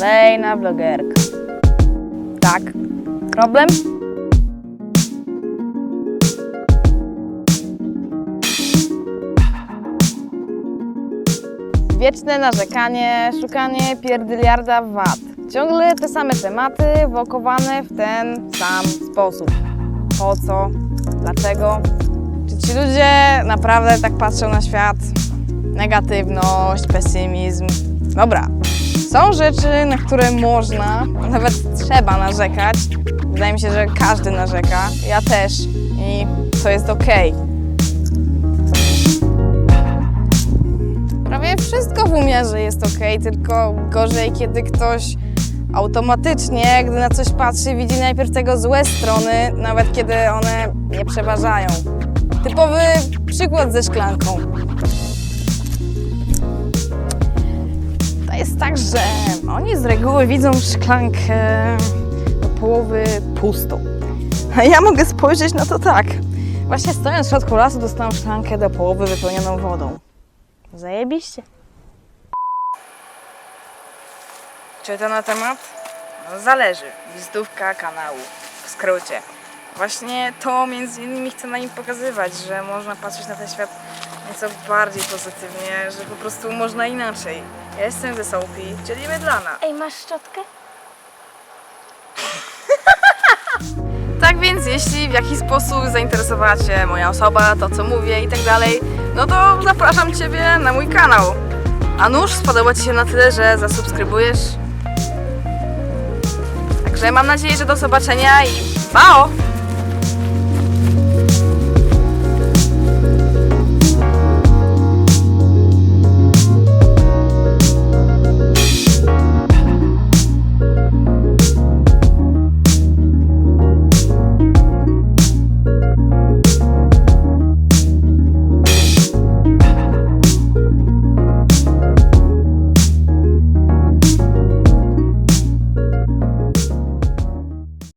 Kolejna blogerka. Tak. Problem? Wieczne narzekanie, szukanie pierdyliarda wad. Ciągle te same tematy włokowane w ten sam sposób. Po co? Dlaczego? Czy ci ludzie naprawdę tak patrzą na świat? Negatywność, pesymizm. Dobra, są rzeczy, na które można, nawet trzeba narzekać. Wydaje mi się, że każdy narzeka. Ja też. I to jest okej. Prawie wszystko w umiarze jest okej, tylko gorzej, kiedy ktoś automatycznie, gdy na coś patrzy, widzi najpierw tego złe strony, nawet kiedy one nie przeważają. Typowy przykład ze szklanką. Tak, że oni z reguły widzą szklankę do połowy pustą. A ja mogę spojrzeć na to tak. Właśnie stojąc w środku lasu dostałam szklankę do połowy wypełnioną wodą. Zajebiście. Czy to na temat? No zależy. Wizytówka kanału. W skrócie. Właśnie to między innymi chcę na nim pokazywać, że można patrzeć na ten świat nieco bardziej pozytywnie, że po prostu można inaczej. Ja jestem ze Sophie, czyli Mydlana. Ej, masz szczotkę? Tak więc jeśli w jakiś sposób zainteresowała Cię moja osoba, to co mówię i tak dalej, no to zapraszam Ciebie na mój kanał. A nuż spodoba Ci się na tyle, że zasubskrybujesz. Także mam nadzieję, że do zobaczenia i bao!